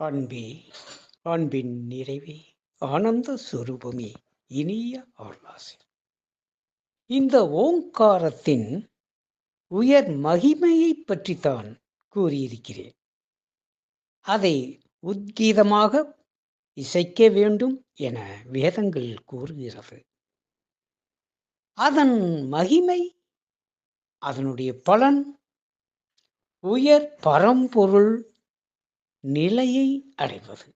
அன்பே அன்பின் நிறைவே ஆனந்த சுரூபமே இனிய அருளாசி இந்த ஓங்காரத்தின் உயர் மகிமையை பற்றித்தான் கூறியிருக்கிறேன். அதை உத்கீதமாக இசைக்க வேண்டும் என வேதங்கள் கூறுகிறது. அதன் மகிமை அதனுடைய பலன் உயர் பரம்பொருள் நிலையை அடைவது.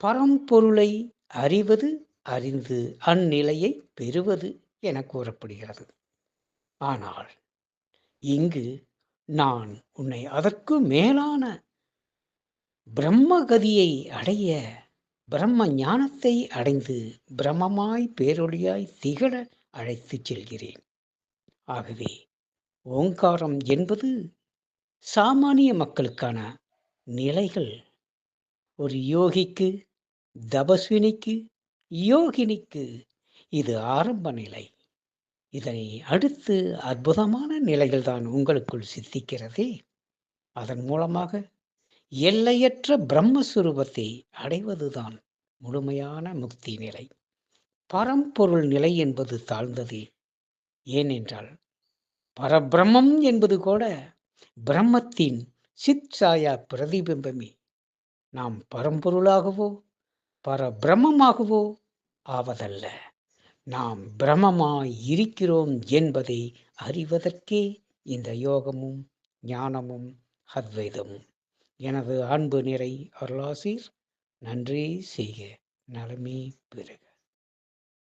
பரம்பொருளை அறிவது அறிந்து அந்நிலையை பெறுவது என கூறப்படுகிறது. ஆனால் இங்கு நான் உன்னை அதற்கு மேலான பிரம்மகதியை அடைய பிரம்ம ஞானத்தை அடைந்து பிரம்மமாய் பேரொழியாய் திகழ அழைத்துச் செல்கிறேன். ஆகவே ஓங்காரம் என்பது சாமானிய மக்களுக்கான நிலைகள். ஒரு யோகிக்கு தபஸ்வினிக்கு யோகினிக்கு இது ஆரம்ப நிலை. இதனை அடுத்து அற்புதமான நிலைகள் தான் உங்களுக்குள் சித்திக்கிறதே. அதன் மூலமாக எல்லையற்ற பிரம்மஸ்வரூபத்தை அடைவதுதான் முழுமையான முக்தி நிலை. பரம்பொருள் நிலை என்பது தாழ்ந்ததே. ஏனென்றால் பரபிரம்மம் என்பது கூட பிரம்மத்தின் சித் சாயா பிரதிபிம்பமே. நாம் பரம்பொருளாகவோ பரபிரமமாகவோ ஆவதல்ல. நாம் பிரமமாய் இருக்கிறோம் என்பதை அறிவதற்கே இந்த யோகமும் ஞானமும் அத்வைதமும். எனது அன்பு நிறை அருளாசீர். நன்றி செய்க. நலமே பெறுக